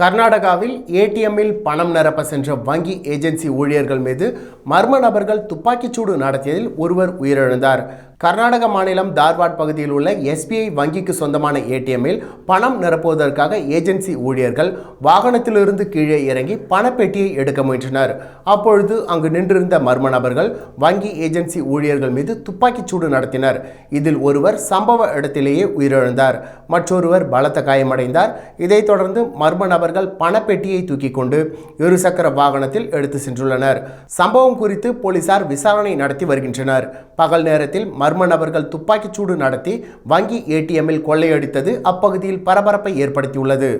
கர்நாடகாவில் ஏடிஎம்மில் பணம் நிரப்ப சென்ற வங்கி ஏஜென்சி ஊழியர்கள் மீது மர்ம நபர்கள் துப்பாக்கிச்சூடு நடத்தியதில் ஒருவர் உயிரிழந்தார். கர்நாடக மாநிலம் தார்வாட் பகுதியில் உள்ள எஸ்பிஐ வங்கிக்கு சொந்தமான ஏடிஎம்மில் பணம் நிரப்புவதற்காக ஏஜென்சி ஊழியர்கள் வாகனத்திலிருந்து கீழே இறங்கி பணப்பெட்டியை எடுக்க முயன்றனர். அப்பொழுது அங்கு நின்றிருந்த மர்ம நபர்கள் வங்கி ஏஜென்சி ஊழியர்கள் மீது துப்பாக்கிச்சூடு நடத்தினர். இதில் ஒருவர் சம்பவ இடத்திலேயே உயிரிழந்தார். மற்றொருவர் பலத்த காயமடைந்தார். இதைத் தொடர்ந்து மர்ம நபர்கள் பணப்பெட்டியை தூக்கி கொண்டு இருசக்கர வாகனத்தில் எடுத்து சென்றுள்ளனர். சம்பவம் குறித்து போலீசார் விசாரணை நடத்தி வருகின்றனர். பகல் நேரத்தில் மர்ம நபர்கள் துப்பாக்கிச்சூடு நடத்தி வங்கி ஏடிஎம்மில் கொள்ளையடித்தது அப்பகுதியில் பரபரப்பை ஏற்படுத்தியுள்ளது.